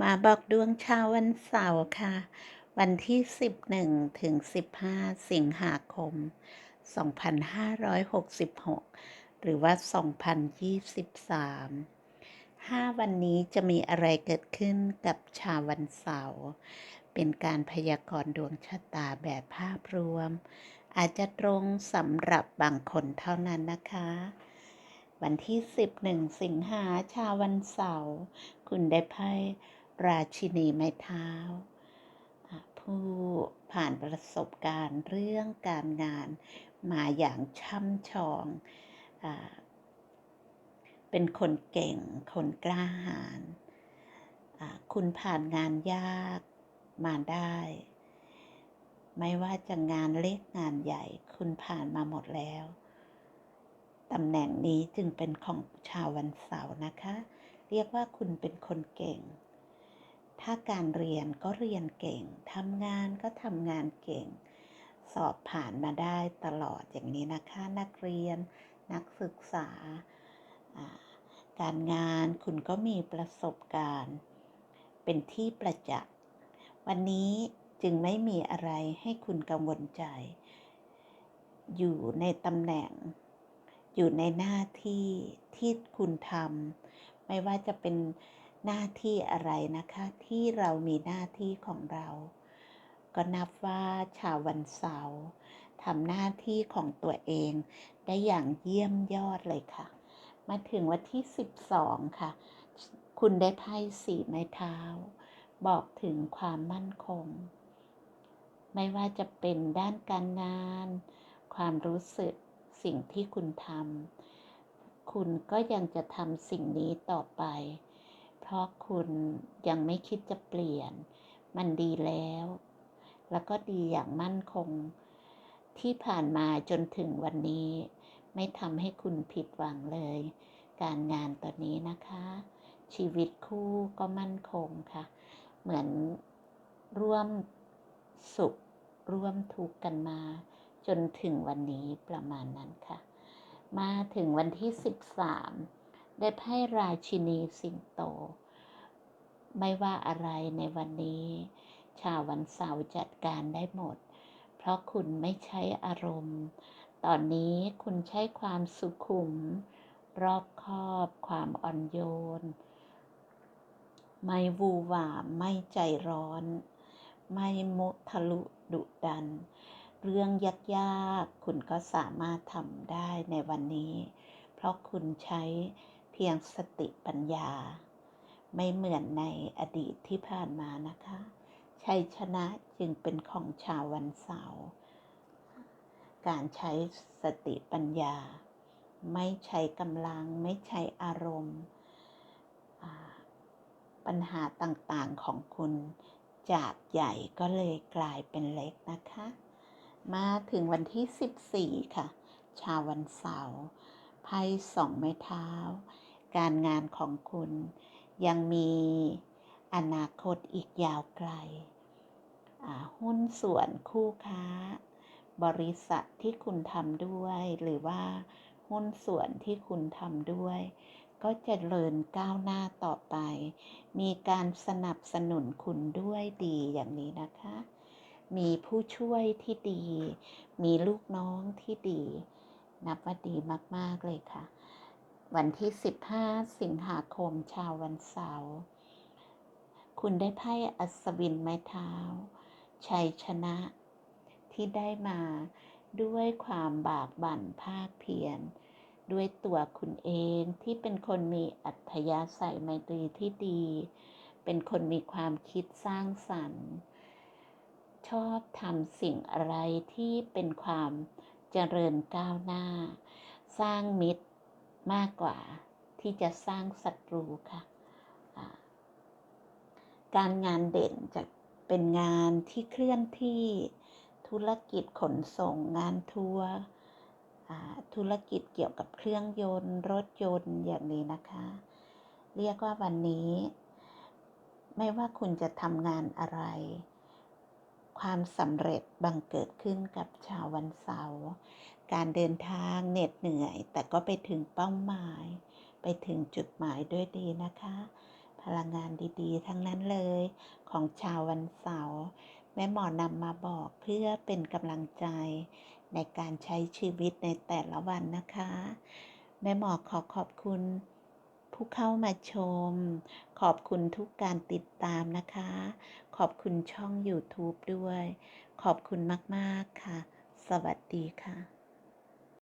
มาบอกดวงชาววันเสาร์ค่ะ วันที่ 11 ถึง 15 สิงหาคม 2566 หรือว่า 2023 5 วันนี้จะมีอะไรเกิดขึ้นกับชาววันเสาร์ เป็นการพยากรณ์ดวงชะตาแบบภาพรวม อาจจะตรงสำหรับบางคนเท่านั้นนะคะวันที่ 11 สิงหาชาววันเสาร์ คุณได้ไพ่ ราชินีไม้เท้า ผู้ผ่านประสบการณ์เรื่องการงานมาอย่างช่ำชองอเป็นคนเก่ง คนกล้าหาญคุณผ่านงานยากมาได้ ไม่ว่าจะงานเล็กงานใหญ่ คุณผ่านมาหมดแล้วตำแหน่งนี้จึงเป็นของชาววันเสาร์นะคะ เรียกว่าคุณเป็นคนเก่ง ถ้าการเรียนก็เรียนเก่ง ทำงานก็ทำงานเก่ง สอบผ่านมาได้ตลอดอย่างนี้นะคะนักเรียน นักศึกษา การงานคุณก็มีประสบการณ์ เป็นที่ประจักษ์ วันนี้จึงไม่มีอะไรให้คุณกังวลใจ อยู่ในตำแหน่ง อยู่ในหน้าที่ที่คุณทำ ไม่ว่าจะเป็น หน้าที่อะไรนะคะ ที่เรามีหน้าที่ของเรา ก็นับว่าชาววันเสาร์ทำหน้าที่ของตัวเองได้อย่างเยี่ยมยอดเลยค่ะ มาถึงวันที่ 12 ค่ะ คุณได้ไพ่สีไม้เท้า บอกถึงความมั่นคง ไม่ว่าจะเป็นด้านการงาน ความรู้สึกสิ่งที่คุณทำคุณก็ยังจะทำสิ่งนี้ต่อไป ราะคุณยังไม่คิดจะเปลี่ยน มันดีแล้ว แล้วก็ดีอย่างมั่นคง ที่ผ่านมาจนถึงวันนี้ ไม่ทำให้คุณผิดหวังเลย การงานตอนนี้นะคะ ชีวิตคู่ก็มั่นคงค่ะ เหมือนร่วมสุข ร่วมทุกข์กันมา จนถึงวันนี้ประมาณนั้นค่ะ มาถึงวันที่ 13 ได้ไพ่ราชินีสิงโต ไม่ว่าอะไรในวันนี้ ชาววันเสาร์จัดการได้หมด เพราะคุณไม่ใช้อารมณ์ ตอนนี้คุณใช้ความสุขุม รอบคอบ ความอ่อนโยน ไม่วูหวาไม่ใจร้อน ไม่มุทะลุดุดัน เรื่องยากๆ คุณก็สามารถทำได้ในวันนี้ เพราะคุณใช้ พียงสติปัญญา ไม่เหมือนในอดีตที่ผ่านมานะคะชัยชนะจึงเป็นของชาววันเสาร์การใช้สติปัญญา ไม่ใช้กำลังไม่ใช้อารมณ์ ปัญหาต่างๆของคุณจากใหญ่ก็เลยกลายเป็นเล็กนะคะ มาถึงวันที่ 14 ค่ะ ชาววันเสาร์ไพ่สองไม้เท้า การงานของคุณ ยังมีอนาคตอีกยาวไกล หุ้นส่วนคู่ค้า บริษัทที่คุณทำด้วย หรือว่าหุ้นส่วนที่คุณทำด้วย ก็จะเริญก้าวหน้าต่อไป มีการสนับสนุนคุณด้วยดีอย่างนี้นะคะ มีผู้ช่วยที่ดี มีลูกน้องที่ดี นับว่าดีมาก ๆ เลยค่ะ วันที่ 15 สิงหาคมชาววันเสาร์คุณได้ไพ่อัศวินไม้เท้า ชัยชนะ ที่ได้มาด้วยความบากบั่นภาคเพียร ด้วยตัวคุณเองที่เป็นคนมีอัธยาศัยไมตรีที่ดี เป็นคนมีความคิดสร้างสรรค์ ชอบทำสิ่งอะไรที่เป็นความเจริญก้าวหน้า สร้างมิตร มากกว่าที่จะสร้างศัตรูค่ะการงานเด่นจะเป็นงานที่เคลื่อนที่ธุรกิจขนส่งงานทัวร์ธุรกิจเกี่ยวกับเครื่องยนต์ รถยนต์อย่างนี้นะคะ เรียกว่าวันนี้ ไม่ว่าคุณจะทำงานอะไร ความสำเร็จบังเกิดขึ้นกับชาววันเสาร์ การเดินทางเหน็ดเหนื่อย แต่ก็ไปถึงเป้าหมาย ไปถึงจุดหมายด้วยดีนะคะ พลังงานดีๆ ทั้งนั้นเลยของชาววันเสาร์แม่หมอนำมาบอกเพื่อเป็นกำลังใจ ในการใช้ชีวิตในแต่ละวันนะคะ แม่หมอขอขอบคุณผู้เข้ามาชม ขอบคุณทุกการติดตามนะคะ ขอบคุณช่อง YouTube ด้วย ขอบคุณมาก ๆ ค่ะ สวัสดีค่ะ